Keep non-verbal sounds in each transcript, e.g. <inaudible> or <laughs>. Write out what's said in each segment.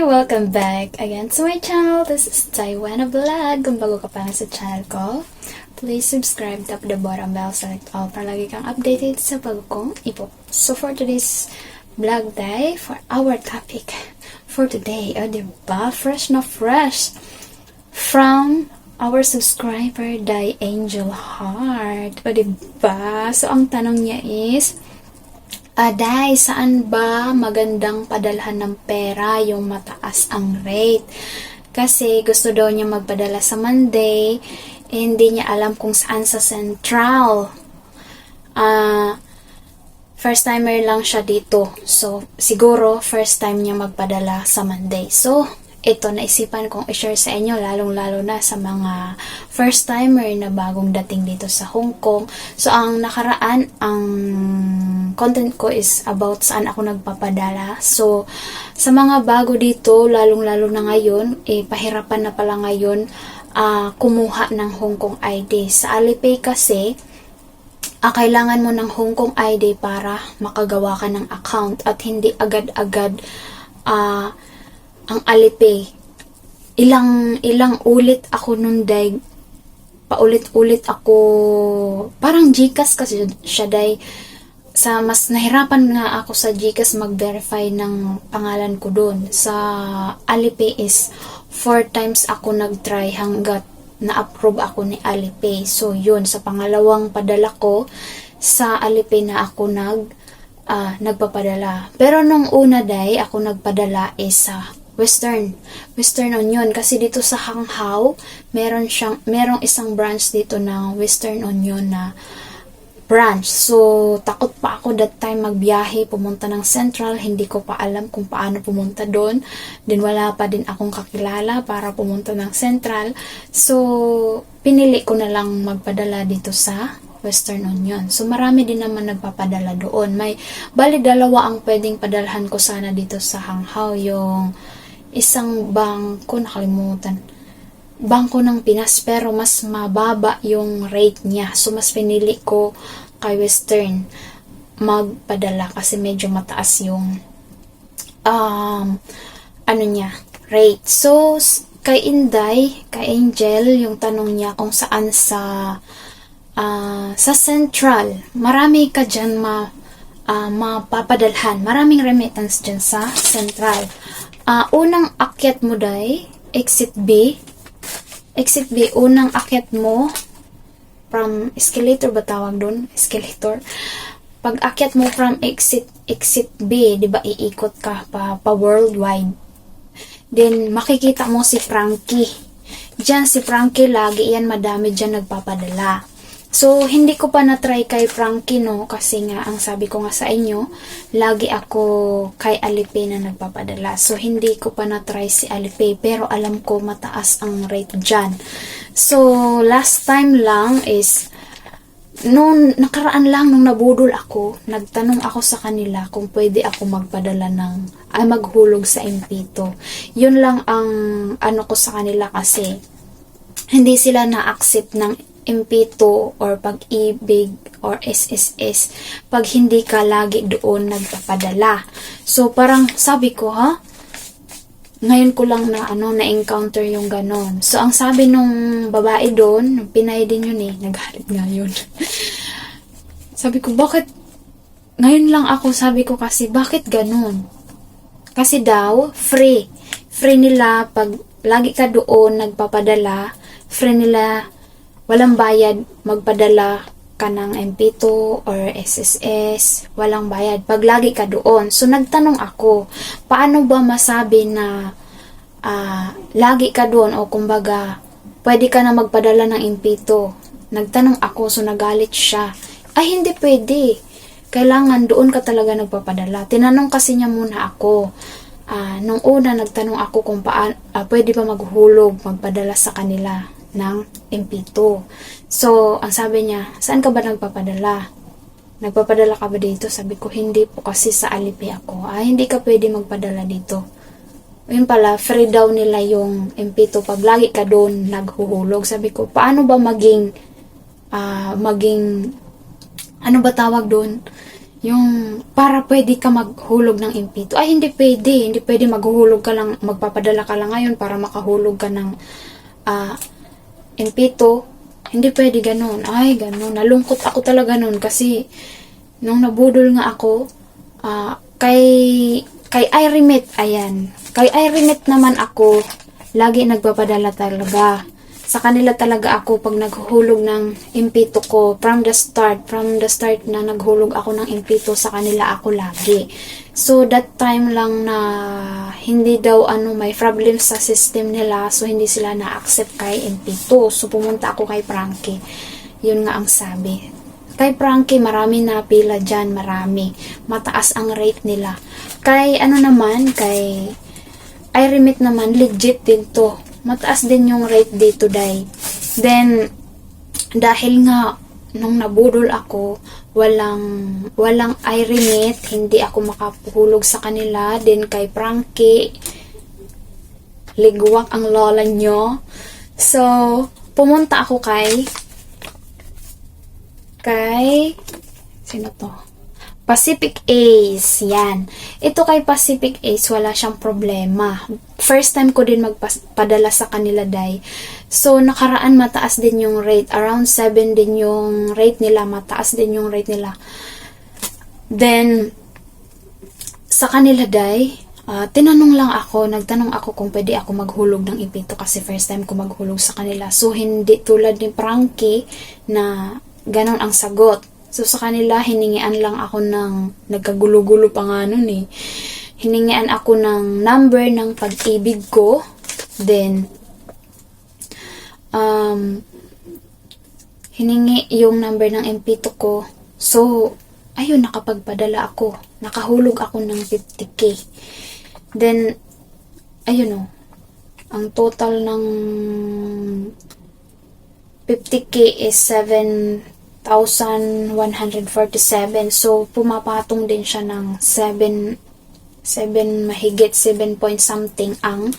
Welcome back again to my channel. This is Taiwan Vlog. Kung bago ka pa sa channel ko, please subscribe, tap the bottom bell, select all para lagi kang updated sa bago kong ipo. So for today's vlog day, for our topic for today, oh, diba? Fresh na fresh from our subscriber, Di Angel Heart. O diba? So ang tanong niya is, Aday, saan ba magandang padalhan ng pera yung mataas ang rate? Kasi gusto daw niya magpadala sa Monday, eh, hindi niya alam kung saan sa Central. Ah, uh, first timer lang siya dito. So, siguro first time niya magpadala sa Monday. So, ito naisipan kong i-share sa inyo lalong-lalo na sa mga first timer na bagong dating dito sa Hong Kong. So ang nakaraan ang content ko is about saan ako nagpapadala. So sa mga bago dito lalong-lalo na ngayon, eh pahirapan na pala ngayon uh, kumuha ng Hong Kong ID. Sa Alipay kasi uh, kailangan mo ng Hong Kong ID para makagawa ka ng account at hindi agad-agad uh, ang Alipay. Ilang ilang ulit ako nun day paulit-ulit ako parang GCash kasi siya day sa mas nahirapan nga ako sa GCash mag-verify ng pangalan ko doon. Sa Alipay is four times ako nag-try hanggat na-approve ako ni Alipay. So, yun. Sa pangalawang padala ko, sa Alipay na ako nag, uh, nagpapadala. Pero nung una day, ako nagpadala is sa Western, Western Union kasi dito sa Hanghao, meron siyang merong isang branch dito ng Western Union na branch. So, takot pa ako that time magbiyahe, pumunta ng Central. Hindi ko pa alam kung paano pumunta doon. Din wala pa din akong kakilala para pumunta ng Central. So, pinili ko na lang magpadala dito sa Western Union. So, marami din naman nagpapadala doon. May, bali dalawa ang pwedeng padalhan ko sana dito sa Hanghao. Yung isang bangko, nakalimutan. Bangko ng Pinas, pero mas mababa yung rate niya. So, mas pinili ko kay Western magpadala kasi medyo mataas yung um, ano niya, rate. So, kay Inday, kay Angel, yung tanong niya kung saan sa uh, sa Central, marami ka dyan ma, uh, mapapadalhan. Maraming remittance dyan sa Central. Uh, unang akyat mo day, exit B. Exit B, unang akyat mo from escalator ba tawag doon? Escalator. Pag akyat mo from exit exit B, 'di ba iikot ka pa pa worldwide. Then makikita mo si Frankie. Diyan si Frankie lagi yan madami diyan nagpapadala. So, hindi ko pa na-try kay Frankie, no? Kasi nga, ang sabi ko nga sa inyo, lagi ako kay Alipay na nagpapadala. So, hindi ko pa na-try si Alipay. Pero alam ko mataas ang rate dyan. So, last time lang is, noon, nakaraan lang nung nabudol ako, nagtanong ako sa kanila kung pwede ako magpadala ng, ay maghulog sa MP2. Yun lang ang ano ko sa kanila kasi, hindi sila na-accept ng MP2 or pag-ibig or SSS pag hindi ka lagi doon nagpapadala. So, parang sabi ko, ha? Ngayon ko lang na ano na-encounter yung ganon. So, ang sabi nung babae doon, pinay din yun eh, naghalit nga yun. <laughs> sabi ko, bakit ngayon lang ako sabi ko kasi, bakit ganon? Kasi daw, free. Free nila pag lagi ka doon nagpapadala, free nila walang bayad magpadala ka ng MP2 or SSS, walang bayad. Pag lagi ka doon. So, nagtanong ako, paano ba masabi na uh, lagi ka doon o kumbaga, pwede ka na magpadala ng MP2? Nagtanong ako, so nagalit siya. Ay, hindi pwede. Kailangan doon ka talaga nagpapadala. Tinanong kasi niya muna ako. Uh, nung una, nagtanong ako kung paan, uh, pwede ba maghulog, magpadala sa kanila ng MP2. So, ang sabi niya, saan ka ba nagpapadala? Nagpapadala ka ba dito? Sabi ko, hindi po kasi sa Alipi ako. Ah, hindi ka pwede magpadala dito. Yun pala, free daw nila yung MP2 pag lagi ka doon naghuhulog. Sabi ko, paano ba maging, uh, maging, ano ba tawag doon? yung para pwede ka maghulog ng impito. Ay, hindi pwede. Hindi pwede maghuhulog ka lang, magpapadala ka lang ngayon para makahulog ka ng ah, impito. Hindi pwede ganun. Ay, ganun. Nalungkot ako talaga nun kasi nung nabudol nga ako, ah, kay, kay Irimit, ayan. Kay Irimit naman ako, lagi nagpapadala talaga. Sa kanila talaga ako pag naghuhulog ng impito ko from the start, from the start na naghulog ako ng impito sa kanila ako lagi. So that time lang na hindi daw ano may problem sa system nila so hindi sila na-accept kay impito. So pumunta ako kay Frankie. Yun nga ang sabi. Kay Frankie, marami na pila dyan, marami. Mataas ang rate nila. Kay ano naman, kay iRemit naman, legit din to. Mataas din yung rate dito, day. Then, dahil nga, nung nabudol ako, walang, walang iRemit, hindi ako makapuhulog sa kanila. Then, kay Frankie, ligwak ang lola nyo. So, pumunta ako kay kay sino to? Pacific Ace. Yan. Ito kay Pacific Ace, wala siyang problema. First time ko din magpadala sa kanila, day. So, nakaraan mataas din yung rate. Around 7 din yung rate nila. Mataas din yung rate nila. Then, sa kanila, day, ah, tinanong lang ako, nagtanong ako kung pwede ako maghulog ng ipito kasi first time ko maghulog sa kanila. So, hindi tulad ni Frankie na ganon ang sagot. So, sa kanila, hiningian lang ako ng, nagkagulo-gulo pa nga nun eh. Hiningian ako ng number ng pag-ibig ko. Then, um, hiningi yung number ng impito ko. So, ayun, nakapagpadala ako. Nakahulog ako ng 50k. Then, ayun oh, ang total ng 50k is 7,147. So, pumapatong din siya ng 7, 7 mahigit 7 point something ang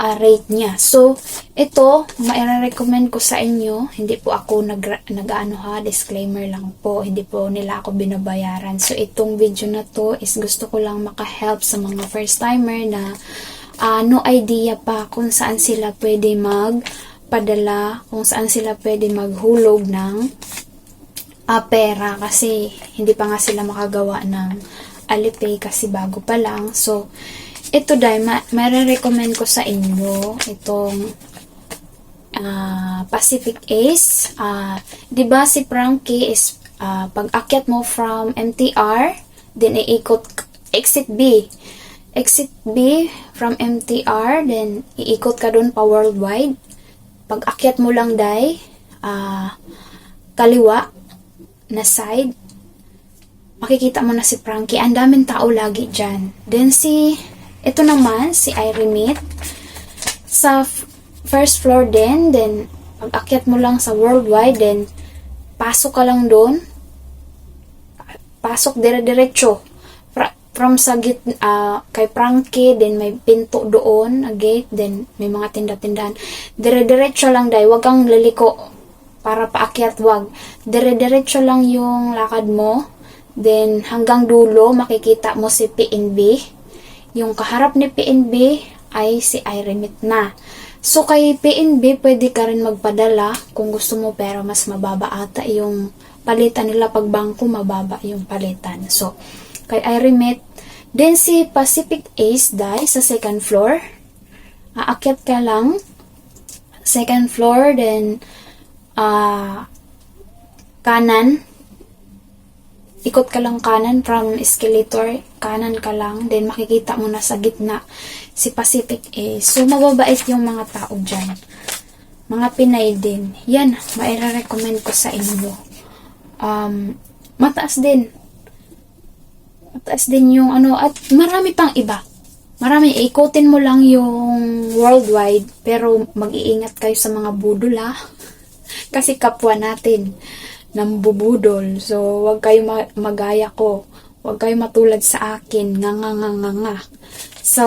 ah, rate niya. So, ito, maire-recommend ko sa inyo. Hindi po ako nag, nag-ano ha, disclaimer lang po. Hindi po nila ako binabayaran. So, itong video na to is gusto ko lang maka-help sa mga first timer na ah, no idea pa kung saan sila pwede magpadala, kung saan sila pwede maghulog ng ah, pera kasi hindi pa nga sila makagawa ng Alipay kasi bago pa lang. So, ito dahil ma- recommend ko sa inyo itong ah, Pacific Ace. Ah, 'di ba si Frankie is ah, pag akyat mo from MTR, then iikot exit B. Exit B from MTR, then iikot ka dun pa worldwide. Pag akyat mo lang dai, ah, kaliwa na side, makikita mo na si Frankie. Ang daming tao lagi dyan. Then si, ito naman, si Iremit. Sa first floor din, then pag akyat mo lang sa worldwide, then pasok ka lang doon. Pasok dire-diretso. From sa git, ah, kay Frankie, then may pinto doon, a gate, then may mga tinda-tindahan. Dire-diretso lang dahil, wag kang laliko para paakyat, wag. Dire-diretso lang yung lakad mo. Then, hanggang dulo, makikita mo si PNB. Yung kaharap ni PNB ay si iRemit na. So, kay PNB, pwede ka rin magpadala kung gusto mo pero mas mababa ata yung palitan nila pag bangko, mababa yung palitan. So, kay iRemit, then si Pacific Ace die sa second floor. Aakyat ka lang. Second floor, then ah kanan, ikot ka lang kanan from escalator, kanan ka lang, then makikita mo na sa gitna si Pacific A. So, mababait yung mga tao dyan. Mga Pinay din. Yan, maire-recommend ko sa inyo. Um, mataas din. Mataas din yung ano, at marami pang iba. Marami, ikutin mo lang yung worldwide, pero mag-iingat kayo sa mga budol ha. <laughs> Kasi kapwa natin ng bubudol. So, wag kayo ma- magaya ko. Wag kayo matulad sa akin. Nga nga nga nga nga. So,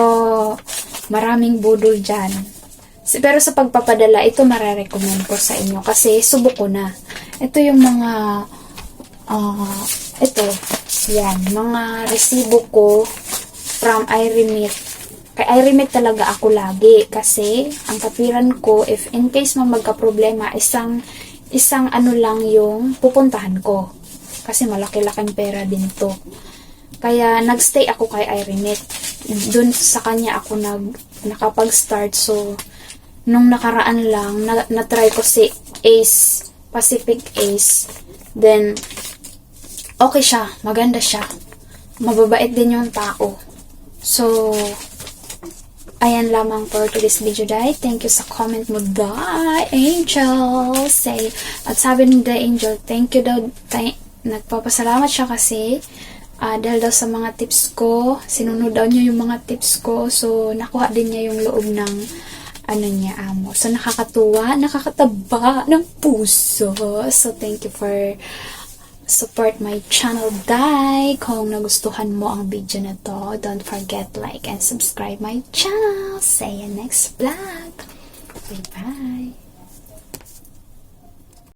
maraming budol dyan. Pero sa pagpapadala, ito marerecommend ko sa inyo kasi subok ko na. Ito yung mga, ah, ito, Yan, mga resibo ko from iRemit. Kay iRemit talaga ako lagi kasi ang kapiran ko, if in case man magka-problema, isang, isang ano lang yung pupuntahan ko. Kasi malaki-laking pera din to. Kaya nagstay ako kay iRemit. Doon sa kanya ako nag nakapag-start. So, nung nakaraan lang, na, na-try ko si Ace, Pacific Ace. Then, okay siya. Maganda siya. Mababait din yung tao. So, ayan lamang for today's video, Dai. Thank you sa comment mo, Dai. Angel. Say, at sabi ni The Angel, thank you daw. Nagpapasalamat siya kasi ah, dahil daw sa mga tips ko, sinunod daw niya yung mga tips ko. So, nakuha din niya yung loob ng ano niya, amo. So, nakakatuwa, nakakataba ng puso. So, thank you for support my channel, Dai. Kung nagustuhan mo ang video na to, don't forget like and subscribe my channel. See you next vlog. Bye-bye.